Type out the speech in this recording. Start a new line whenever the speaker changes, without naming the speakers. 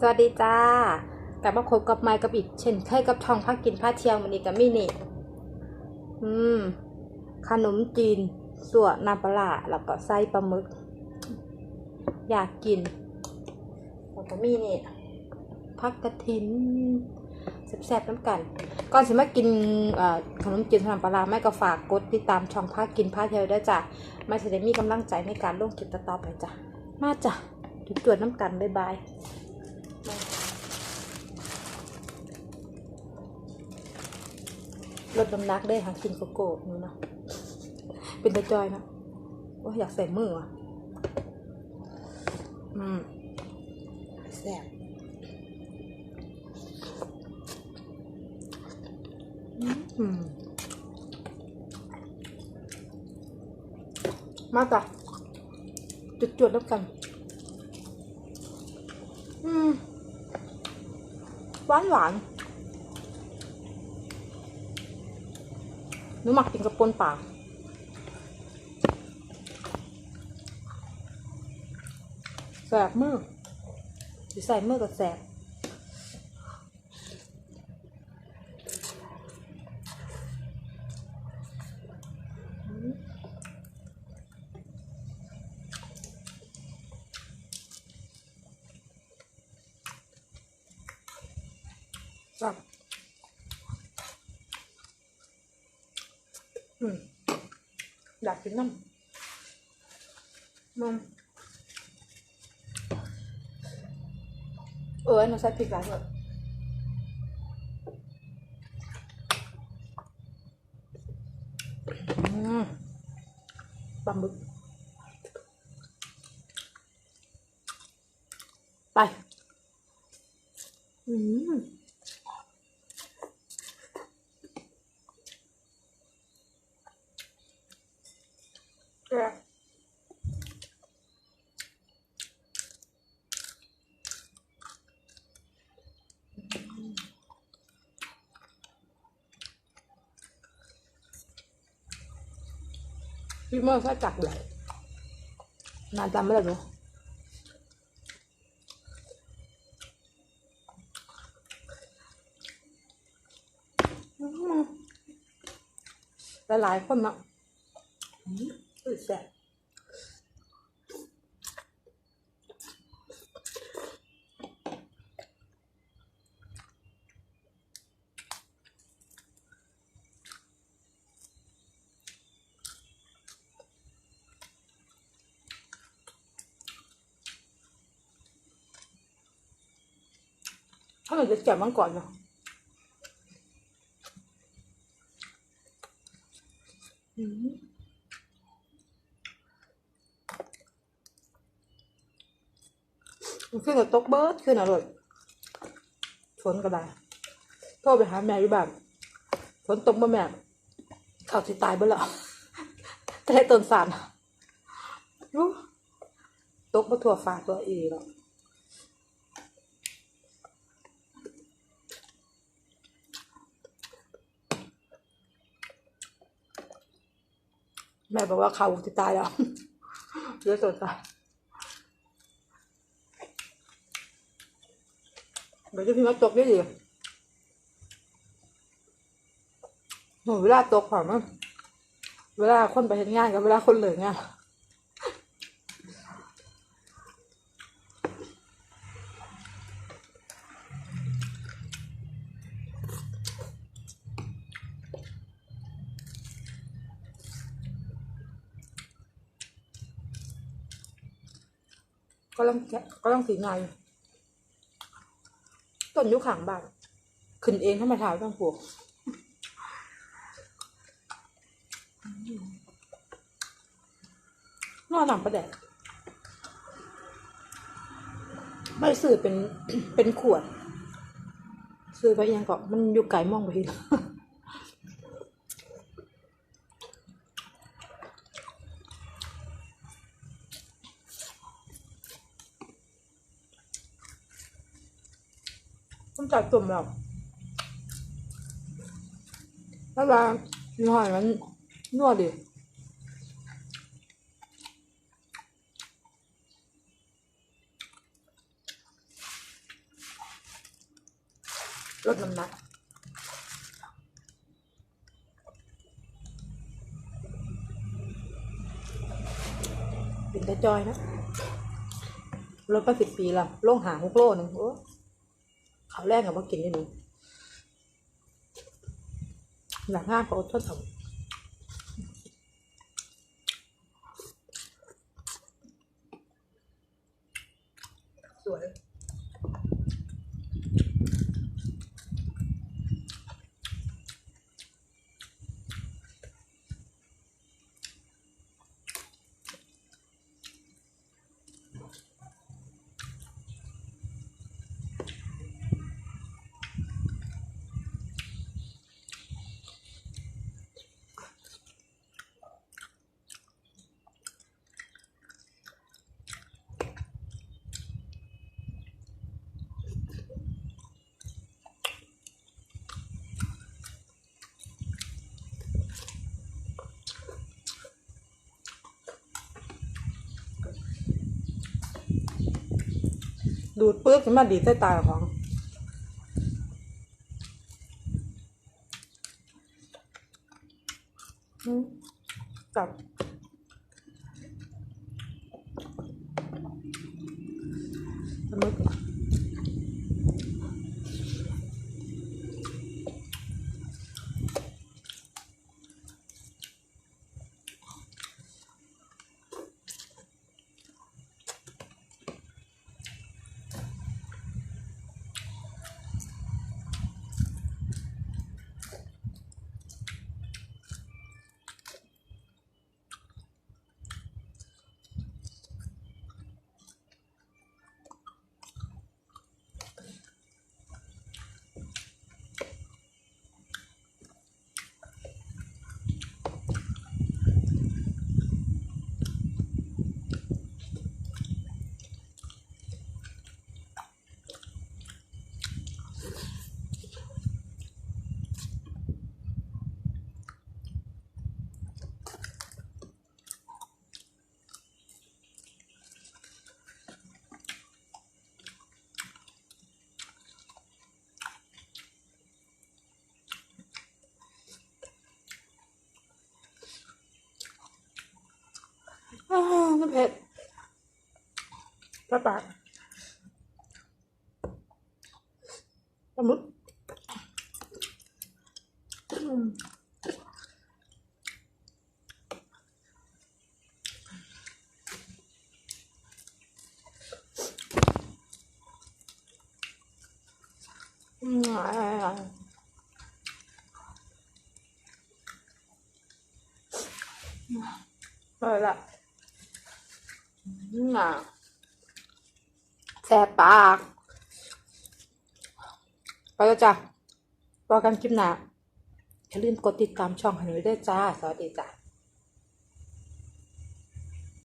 สวัสดีจ้ากลับมาพบกับไมค์กับอีกเช่นเคยกับช่องพักกินพาเที่ยววันนี้กับมินี่อืม ขนมจีนส่วนน้ำปลาแล้วก็ไส้ปลาหมึก อยากกินแล้วก็มีนี่พักกระถินแซ่บๆน้ำกันก่อนสิมากินขนมจีนน้ำปลาร้าแม่ก็ฝากกดติดตามช่องพักกินพาเที่ยวด้วยจ้ะม่จะได้มีกำลังใจในการลงคลิปต่อไปจ้ะมาจ้ะจุดจวดน้ำกันบ๊ายบาย ลดน้ำหนักได้หากินโกโก้นี่เนาะเป็นตะจอยนะว่าอยากใส่มือว่ะอืมแซ่บอืมมาจ้ะจุดๆแล้วกัน อืม หวานหวานหนูหมักกินกับปนป่าแสบมือใส่เมื่อกับแสบ ครับอืมอยากกินน้ำนมเออหนูใส่พริกหลายเลยอืมปลาหมึกไป อืม แซ่บ พี่เมื่อค่อยจักเลยนานจำไม่ได้หรอหลายๆคนเนาะอืมอุ้ยแสบ ถ้าเราจะแกะมันก่อนเนาะอืมมันขึ้นกับตกเบิร์ดขึ้นอร่อยฝนก็ได้โทรไปหาแม่อยู่บ้านฝนตกมาแม่เขาสิตายเบ่แล้วแต่ได้ต้นสารตกมาทั่วฟ้าตัวอีแล้ว ม่บอกว่าเขาจะตายแล้วเยอะสดตายเดี๋ยวจะพิมพ์ว่าตกได้ดีโหเวลาตกผ่านมั้งเวลาคนไปเห็นงานกับเวลาคนเหลืองาน ก็ต้องแกะก็ต้องสีงานอยู่ต้นยุขางบ้านขึ้นเองถ้ามาถ่ายต้องปลูกนอนหลังประแดดไม่ซื้อเป็นเป็นขวด ซื้อไปยังเกาะมันอยู่ไกลมองไปที ต้องจัดตุ่มแบบถ้าว่ามีหอยมันนวดดิลดน้ำหนักเป็นแต่จอยนะลดไปสิบปีและลงหาหกโลหนึ่งโอ้ เขาแรกกับว่ากินได้หนูหลังงาเขาทดสอบสวย ดูดปื๊บขึ้นมาดีดใส่ตาของจับ มันเผ็ดปลาปากปลาหมึกอืมอืมอ่าเออละอืม อะแสบปาก ไปแล้วจ้ะพอกันคลิปหน้าอย่าลืมกดติดตามช่องให้หนูด้วยจ้า สวัสดีจ้ะ